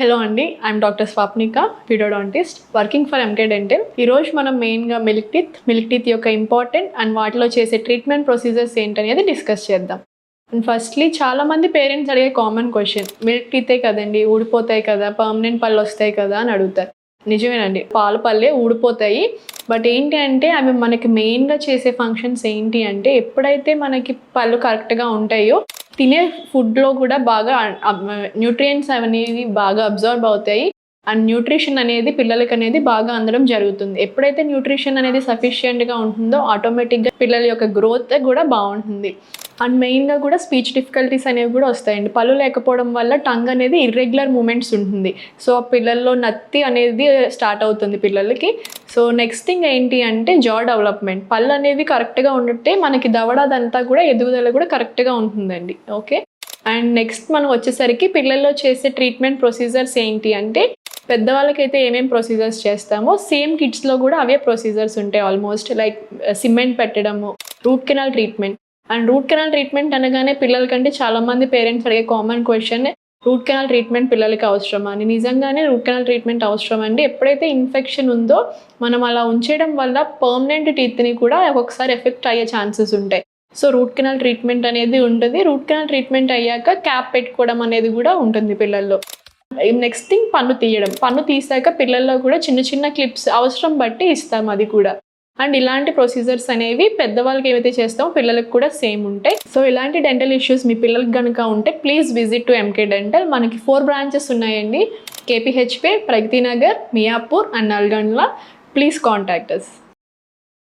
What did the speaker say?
Hello అండి I'm doctor Swapnika pedodontist working for MK dental ఈరోజు మనం మెయిన్గా మిల్క్ టీత్ మిల్క్ టీత్ యొక్క ఇంపార్టెంట్ అండ్ వాటిలో చేసే ట్రీట్మెంట్ ప్రొసీజర్స్ ఏంటనేది డిస్కస్ చేద్దాం. అండ్ ఫస్ట్లీ చాలామంది పేరెంట్స్ అడిగే కామన్ క్వశ్చన్ మిల్క్ టీతే కదండి ఊడిపోతాయి కదా పర్మనెంట్ పళ్ళు వస్తాయి కదా అని అడుగుతారు. నిజమేనండి పాల పళ్ళే ఊడిపోతాయి బట్ ఏంటి అంటే అవి మనకి మెయిన్గా చేసే ఫంక్షన్స్ ఏంటి అంటే ఎప్పుడైతే మనకి పళ్ళు కరెక్ట్గా ఉంటాయో తినే ఫుడ్లో కూడా బాగా న్యూట్రియంట్స్ అనేవి బాగా అబ్జర్వ్ అవుతాయి. అండ్ న్యూట్రిషన్ అనేది పిల్లలకి అనేది బాగా అందడం జరుగుతుంది. ఎప్పుడైతే న్యూట్రిషన్ అనేది సఫిషియెంట్గా ఉంటుందో ఆటోమేటిక్గా పిల్లల యొక్క గ్రోత్ కూడా బాగుంటుంది. అండ్ మెయిన్గా కూడా స్పీచ్ డిఫికల్టీస్ అనేవి కూడా వస్తాయండి. పళ్ళు లేకపోవడం వల్ల టంగ్ అనేది ఇర్రెగ్యులర్ మూమెంట్స్ ఉంటుంది. సో ఆ పిల్లల్లో నత్తి అనేది స్టార్ట్ అవుతుంది పిల్లలకి. సో నెక్స్ట్ థింగ్ ఏంటి అంటే జా డెవలప్మెంట్. పళ్ళు అనేవి కరెక్ట్గా ఉంటే మనకి దవడదంతా కూడా ఎదుగుదల కూడా కరెక్ట్గా ఉంటుందండి. ఓకే? అండ్ నెక్స్ట్ మనం వచ్చేసరికి పిల్లల్లో చేసే ట్రీట్మెంట్ ప్రొసీజర్స్ ఏంటి అంటే పెద్దవాళ్ళకైతే ఏమేం ప్రొసీజర్స్ చేస్తామో సేమ్ కిడ్స్లో కూడా అవే ప్రొసీజర్స్ ఉంటాయి ఆల్మోస్ట్. లైక్ సిమెంట్ పెట్టడము root canal treatment. And root canal treatment అనగానే పిల్లలకంటే చాలామంది పేరెంట్స్ అడిగే common question root canal treatment పిల్లలకి అవసరమా? అని నిజంగానే రూట్ కెనాల్ ట్రీట్మెంట్ అవసరం అండి. ఎప్పుడైతే ఇన్ఫెక్షన్ ఉందో మనం అలా ఉంచేయడం వల్ల పర్మనెంట్ టీత్ని కూడా ఒక్కొక్కసారి ఎఫెక్ట్ అయ్యే ఛాన్సెస్ ఉంటాయి. సో రూట్ కెనాల్ ట్రీట్మెంట్ అనేది ఉంటుంది. రూట్ కెనాల్ ట్రీట్మెంట్ అయ్యాక క్యాప్ పెట్టుకోవడం అనేది కూడా ఉంటుంది పిల్లల్లో. నెక్స్ట్ థింగ్ పన్ను తీయడం. పన్ను తీసాక పిల్లల్లో కూడా చిన్న చిన్న క్లిప్స్ అవసరం బట్టి ఇస్తాం అది కూడా. అండ్ ఇలాంటి ప్రొసీజర్స్ అనేవి పెద్దవాళ్ళకి ఏవైతే చేస్తామో పిల్లలకు కూడా సేమ్ ఉంటాయి. సో ఇలాంటి డెంటల్ ఇష్యూస్ మీ పిల్లలకు కనుక ఉంటే please visit to MK dental మనకి ఫోర్ బ్రాంచెస్ ఉన్నాయండి. కేపీహెచ్పే Pragathi Nagar Miyapur and Nalgonda please contact us